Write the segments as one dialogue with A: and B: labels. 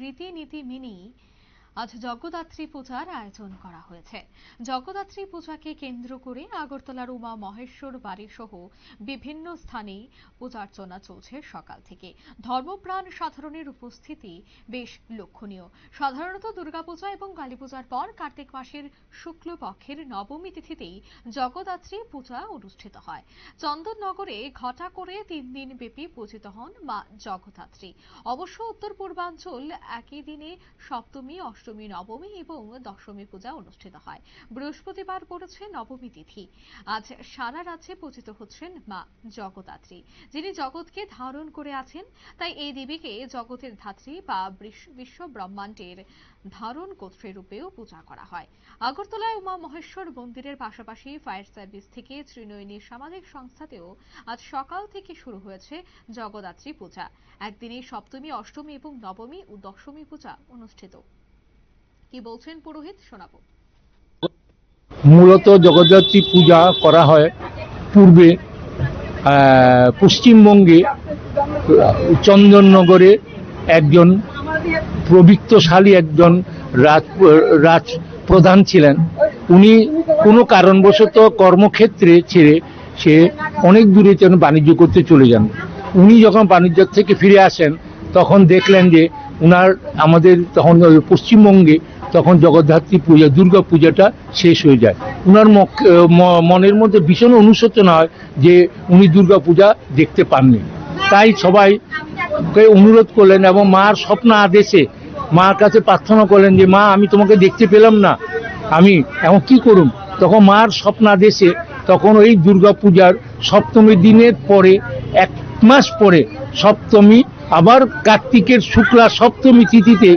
A: রীতিনীতি মেনেই আজ জগদ্ধাত্রী পূজার আয়োজন করা হয়েছে। জগদ্ধাত্রী পূজাকে কেন্দ্র করে আগরতলার উমা মহেশ্বর বাড়ি সহ বিভিন্ন স্থানে পূজার্চনা চলছে সকাল থেকে। ধর্মপ্রাণ সাধারণের উপস্থিতি বেশ লক্ষণীয়। সাধারণত দুর্গাপূজা এবং কালীপূজার পর কার্তিক মাসের শুক্লপক্ষের নবমী তিথিতেই জগদ্ধাত্রী পূজা অনুষ্ঠিত হয়। চন্দননগরে ঘটা করে তিন দিন ব্যাপী পূজিত হন মা জগদ্ধাত্রী। অবশ্য উত্তর পূর্বাঞ্চল একই দিনে সপ্তমী অষ্টমী নবমী এবং দশমী পূজা অনুষ্ঠিত হয়। বৃহস্পতিবার পড়েছে নবমী তিথি। আজ সারা রাজ্যে পূজিত হচ্ছেন মা জগদ্ধাত্রী। যিনি জগৎকে ধারণ করে আছেন, তাই এই দেবীকে জগতের ধাত্রী বা বিশ্ব- ব্রহ্মাণ্ডের ধারণ কর্ত্রী রূপেও পূজা করা হয়। আগরতলায় উমা মহেশ্বর মন্দিরের পাশাপাশি ফায়ার সার্ভিস থেকে ত্রিনয়নী সামাজিক সংস্থাতেও আজ সকাল থেকে শুরু হয়েছে জগদ্ধাত্রী পূজা। একদিনে সপ্তমী, অষ্টমী এবং নবমী ও দশমী পূজা অনুষ্ঠিত। কি বলছেন পুরোহিত? শোনাবো।
B: মূলত জগদ্ধাত্রী পূজা করা হয় পূর্বে পশ্চিমবঙ্গে, চন্দননগরে একজন প্রবৃত্তশালী একজন রাজ রাজ প্রধান ছিলেন। উনি কোনো কারণবশত কর্মক্ষেত্রে ছেড়ে সে অনেক দূরে যেন বাণিজ্য করতে চলে যান। উনি যখন বাণিজ্য থেকে ফিরে আসেন, তখন দেখলেন যে উনার আমাদের তখন পশ্চিমবঙ্গে তখন জগদ্ধাত্রী পূজা, দুর্গা পূজাটা শেষ হয়ে যায়। উনার মনের মধ্যে ভীষণ অনুশোচনা হয় যে উনি দুর্গা পূজা দেখতে পাননি। তাই সবাইকে অনুরোধ করলেন এবং মার স্বপ্ন আদেশে মার কাছে প্রার্থনা করলেন যে, মা, আমি তোমাকে দেখতে পেলাম না। আমি এখন কি করুন তখন মার স্বপ্ন আদেশে তখন ওই দুর্গা পূজার সপ্তমী দিনের পরে, এক মাস পরে সপ্তমী, আবার কার্তিকের শুক্লা সপ্তমী তিথিতে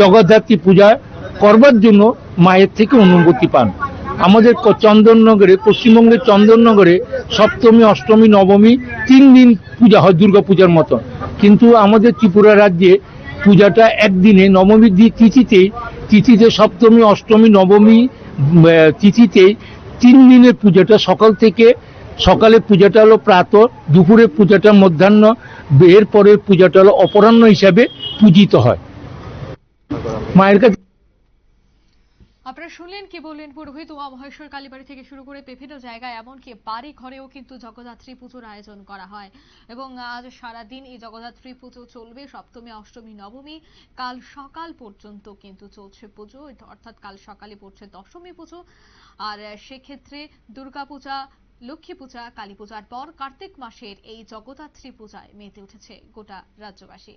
B: জগদ্ধাত্রী পূজা করবার জন্য মায়ের থেকে অনুমতি পান। আমাদের চন্দননগরে, পশ্চিমবঙ্গের চন্দননগরে সপ্তমী, অষ্টমী, নবমী তিন দিন পূজা হয় দুর্গা পূজার মতো কিন্তু আমাদের ত্রিপুরা রাজ্যে পূজাটা একদিনে নবমীর দি- তিথিতে তিথিতে সপ্তমী, অষ্টমী, নবমী তিথিতে তিন দিনের পূজাটা সকাল থেকে সকালে পূজাটা হলো প্রাত দুপুরে পূজাটা মধ্যাহ্ন, এরপরের পূজাটা হলো অপরাহ্ন হিসাবে পূজিত হয়। মায়ের কাছে
A: আপনারা শুনলেন কি বললেন পুরোহিত উমা মহেশ্বর কালীবাড়ি থেকে শুরু করে বিভিন্ন জায়গায়, এমনকি বাড়ি ঘরেও কিন্তু জগদ্ধাত্রী পুজোর আয়োজন করা হয়। এবং আজ সারাদিন এই জগদ্ধাত্রী পুজো চলবে, সপ্তমী, অষ্টমী, নবমী। কাল সকাল পর্যন্ত কিন্তু চলছে পুজো, অর্থাৎ কাল সকালে পড়ছে দশমী পুজো। আর সেক্ষেত্রে দুর্গা পূজা, লক্ষ্মী পূজা, কালী পূজার পর কার্তিক মাসের এই জগদ্ধাত্রী পূজায় মেতে উঠেছে গোটা রাজ্যবাসী।